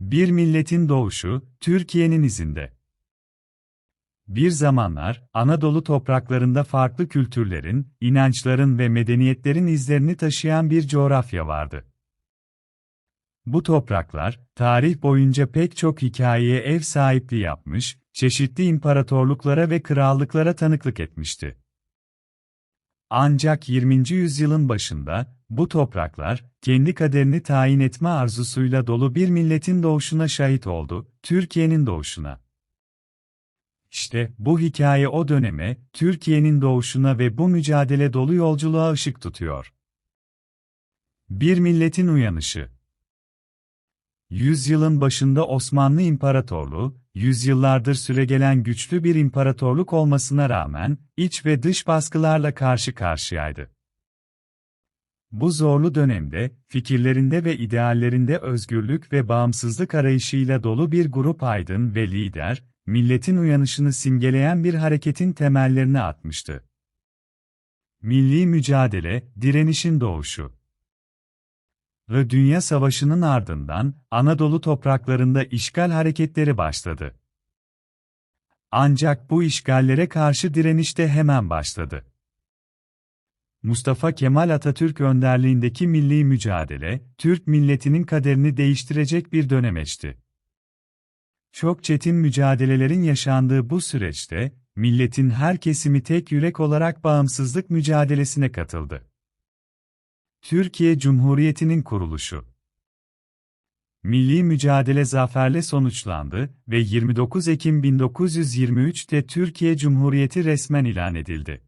Bir milletin doğuşu, Türkiye'nin izinde. Bir zamanlar, Anadolu topraklarında farklı kültürlerin, inançların ve medeniyetlerin izlerini taşıyan bir coğrafya vardı. Bu topraklar, tarih boyunca pek çok hikayeye ev sahipliği yapmış, çeşitli imparatorluklara ve krallıklara tanıklık etmişti. Ancak 20. yüzyılın başında, bu topraklar, kendi kaderini tayin etme arzusuyla dolu bir milletin doğuşuna şahit oldu, Türkiye'nin doğuşuna. İşte bu hikaye o döneme, Türkiye'nin doğuşuna ve bu mücadele dolu yolculuğa ışık tutuyor. Bir milletin uyanışı Yüzyılın başında Osmanlı İmparatorluğu, yüzyıllardır süregelen güçlü bir imparatorluk olmasına rağmen, iç ve dış baskılarla karşı karşıyaydı. Bu zorlu dönemde, fikirlerinde ve ideallerinde özgürlük ve bağımsızlık arayışıyla dolu bir grup aydın ve lider, milletin uyanışını simgeleyen bir hareketin temellerini atmıştı. Milli mücadele, direnişin doğuşu. Ve Dünya Savaşı'nın ardından Anadolu topraklarında işgal hareketleri başladı. Ancak bu işgallere karşı direniş de hemen başladı. Mustafa Kemal Atatürk önderliğindeki milli mücadele, Türk milletinin kaderini değiştirecek bir dönemeçti. Çok çetin mücadelelerin yaşandığı bu süreçte, milletin her kesimi tek yürek olarak bağımsızlık mücadelesine katıldı. Türkiye Cumhuriyeti'nin kuruluşu Milli mücadele zaferle sonuçlandı ve 29 Ekim 1923'te Türkiye Cumhuriyeti resmen ilan edildi.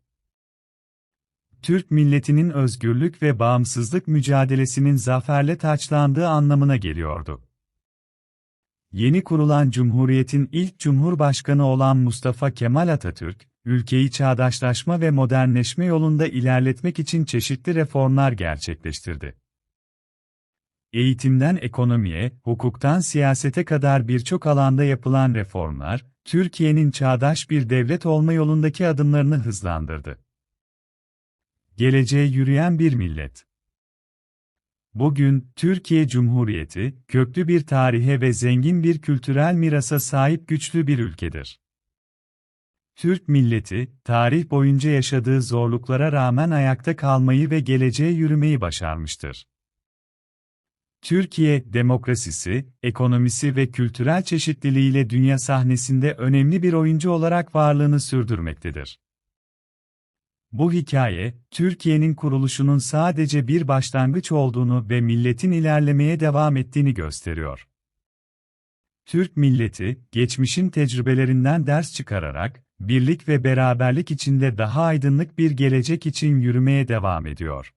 Türk milletinin özgürlük ve bağımsızlık mücadelesinin zaferle taçlandığı anlamına geliyordu. Yeni kurulan Cumhuriyet'in ilk Cumhurbaşkanı olan Mustafa Kemal Atatürk, ülkeyi çağdaşlaşma ve modernleşme yolunda ilerletmek için çeşitli reformlar gerçekleştirdi. Eğitimden ekonomiye, hukuktan siyasete kadar birçok alanda yapılan reformlar, Türkiye'nin çağdaş bir devlet olma yolundaki adımlarını hızlandırdı. Geleceğe yürüyen bir millet. Bugün, Türkiye Cumhuriyeti, köklü bir tarihe ve zengin bir kültürel mirasa sahip güçlü bir ülkedir. Türk milleti, tarih boyunca yaşadığı zorluklara rağmen ayakta kalmayı ve geleceğe yürümeyi başarmıştır. Türkiye, demokrasisi, ekonomisi ve kültürel çeşitliliğiyle dünya sahnesinde önemli bir oyuncu olarak varlığını sürdürmektedir. Bu hikaye, Türkiye'nin kuruluşunun sadece bir başlangıç olduğunu ve milletin ilerlemeye devam ettiğini gösteriyor. Türk milleti, geçmişin tecrübelerinden ders çıkararak, birlik ve beraberlik içinde daha aydınlık bir gelecek için yürümeye devam ediyor.